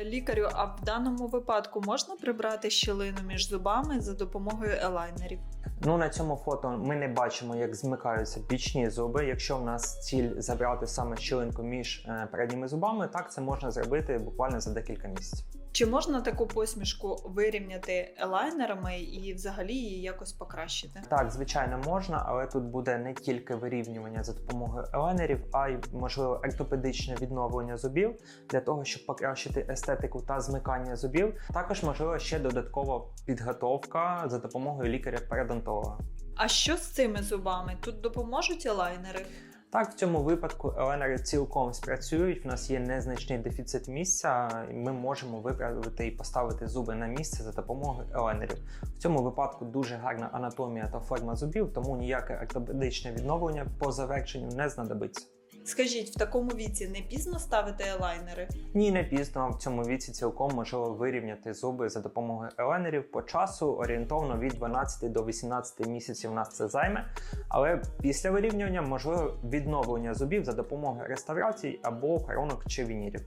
Е, Лікарю, а в даному випадку можна прибрати щілину між зубами за допомогою елайнерів? Ну на цьому фото ми не бачимо, як змикаються бічні зуби. Якщо в нас ціль забрати саме щілинку між е, передніми зубами, так це можна зробити буквально за декілька місяців. Чи можна таку посмішку вирівняти елайнерами і взагалі її якось покращити? Так, звичайно, можна, але тут буде не тільки вирівнювання за допомогою еленерів, а й можливо ортопедичне відновлення зубів для того, щоб покращити естетику та змикання зубів. Також можливо ще додаткова підготовка за допомогою лікаря-передонтолога. А що з цими зубами? Тут допоможуть елайнери? Так, в цьому випадку еленери цілком спрацюють. В нас є незначний дефіцит місця, і ми можемо виправити і поставити зуби на місце за допомогою еленерів. В цьому випадку дуже гарна анатомія та форма зубів, тому ніяке ортопедичне відновлення по завершенню не знадобиться. Скажіть, в такому віці не пізно ставити елайнери? Ні, не пізно в цьому віці цілком можливо вирівняти зуби за допомогою елайнерів по часу орієнтовно від 12 до 18 місяців нас це займе. Але після вирівнювання можливо відновлення зубів за допомогою реставрацій або коронок чи вінірів.